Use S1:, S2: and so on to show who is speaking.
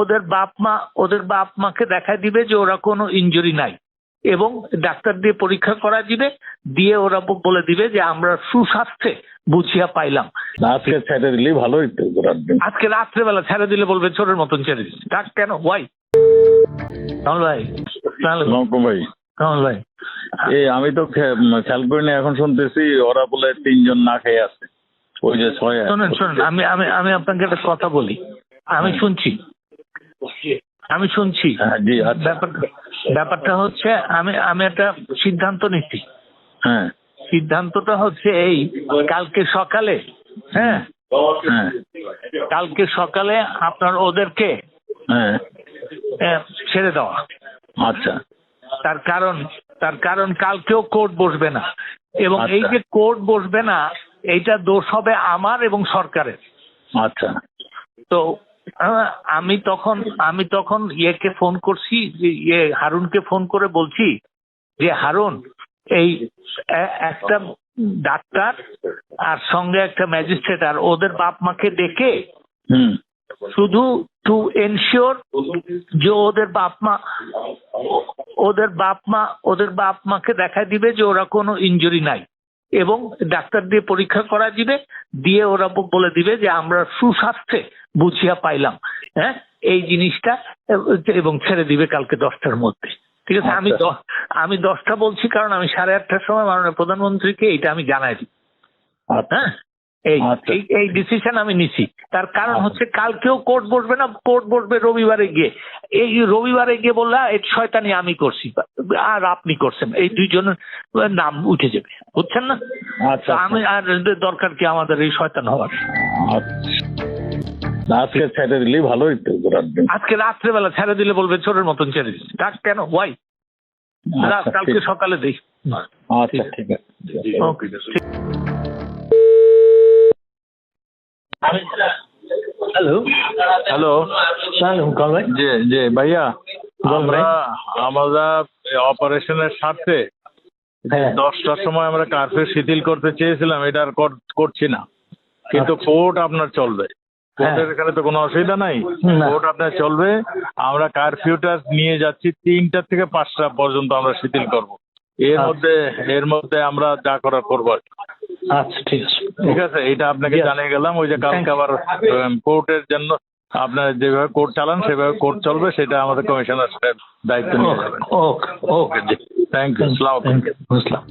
S1: ওদের বাপ মা ওদের বাপ মাকে দেখা দিবে যে ওরা কোনো ইনজুরি নাই। এবং ডাক্তার দিয়ে পরীক্ষা করা দিবে দিয়ে ওরা বলে দিবে যে আমরা সুস্বাস্থ্যে বুঝিয়া পাইলাম।
S2: আজকে ছেড়ে দিলে ভালো
S1: আজকে রাত্রেবেলা ছেড়ে দিলে বলবে চোরের মতন ছেড়ে দিচ্ছে ডাক কেন? ওয়াই ভাই
S2: ভাই।
S1: ভাই।
S2: এই আমি তো খেয়াল করিনি এখন শুনতেছি ওরা বলে তিনজন না খেয়ে আছে। ওই যে ছয়
S1: শোনেন শোনেন আমি আমি আমি আপনাকে একটা কথা বলি। আমি শুনছি। আমি শুনছি।
S2: হ্যাঁ, জি আচ্ছা।
S1: ব্যাপারটা হচ্ছে আমি আমি একটা সিদ্ধান্ত নিচ্ছি।
S2: হ্যাঁ।
S1: সিদ্ধান্তটা হচ্ছে এই কালকে সকালে হ্যাঁ?
S2: হ্যাঁ।
S1: কালকে সকালে আপনার ওদেরকে
S2: হ্যাঁ।
S1: ছেড়ে দেওয়া।
S2: আচ্ছা।
S1: তার কারণ তার কারণ কালকেও কোর্ট বসবে না। এবং এই
S2: আচ্ছা।
S1: যে কোর্ট বসবে না এইটা দোষ হবে আমার এবং সরকারের।
S2: আচ্ছা।
S1: তো আমি তখন আমি তখন ইয়েকে ফোন করছি যে ইয়ে হারুনকে ফোন করে বলছি যে হারুন এই একটা ডাক্তার আর সঙ্গে একটা ম্যাজিস্ট্রেট আর ওদের বাপ মাকে ডেকে শুধু টু এনশিওর যে ওদের বাপ মা ওদের বাপ মা ওদের বাপ মাকে দেখা দিবে যে ওরা কোনো ইনজুরি নাই এবং ডাক্তার দিয়ে পরীক্ষা করা দিবে দিয়ে ওরা বলে দিবে যে আমরা সুস্বাস্থ্যে বুঝিয়া পাইলাম হ্যাঁ? এই জিনিসটা এবং ছেড়ে দিবে কালকে দশটার মধ্যে। ঠিক আছে? আমি
S2: আচ্ছা।
S1: আমি দশটা বলছি কারণ আমি সাড়ে আটটার সময় মাননীয় প্রধানমন্ত্রীকে এইটা আমি জানাই দিই।
S2: আচ্ছা।
S1: হ্যাঁ? এই
S2: আচ্ছা।
S1: এই- ডিসিশন আমি নিছি। তার কারণ। হচ্ছে কালকেও কোর্ট বসবে না কোর্ট বসবে রবিবারে গিয়ে। এই রবিবারে গিয়ে বললা এই শয়তানি আমি করছি। আর আপনি করছেন এই দুইজনের নাম উঠে যাবে। বুঝছেন না?
S2: আচ্ছা
S1: আমি আর দরকার কি আমাদের এই শয়তান হওয়ার?
S2: আজকে ছেড়ে দিলেই ভালো হইতো
S1: আজকে রাত্রেবেলা ছেড়ে দিলে বলবে চোরের মতন ছেড়ে দিচ্ছে ডাক কেন? ওয়াই
S2: আচ্ছা,
S1: কালকে সকালে দিই।
S2: আচ্ছা ঠিক আছে।
S1: ওকে হ্যালো
S2: হ্যালো
S1: ভাই
S2: যে যে ভাইয়া। আমরা আমরা অপারেশনের স্বার্থে
S1: হ্যাঁ।
S2: দশটার সময় আমরা কার্ফিউ শিথিল করতে চেয়েছিলাম এটা আর কর- করছি না। কিন্তু
S1: আচ্ছা।
S2: কোর্ট আপনার চলবে। কোর্টের এখানে তো কোনো অসুবিধা নাই। কোর্ট আপনার চলবে। আমরা কারফিউটা নিয়ে যাচ্ছি তিনটা থেকে পাঁচটা পর্যন্ত আমরা শিথিল করব। এর
S1: আচ্ছা।
S2: মধ্যে এর মধ্যে আমরা যা করার করব আর
S1: আচ্ছা ঠিক আছে।
S2: ঠিক আছে এটা আপনাকে জানিয়ে গেলাম। ওই যে কালকে আবার কোর্টের জন্য আপনার যেভাবে কোর্ট চালান সেভাবে কোর্ট চলবে সেটা আমাদের কমিশনার দায়িত্ব নিয়ে যাবেন।
S1: ওকে ওকে
S2: থ্যাংক ইউ সালাম
S1: থ্যাংক ইউ বুঝলাম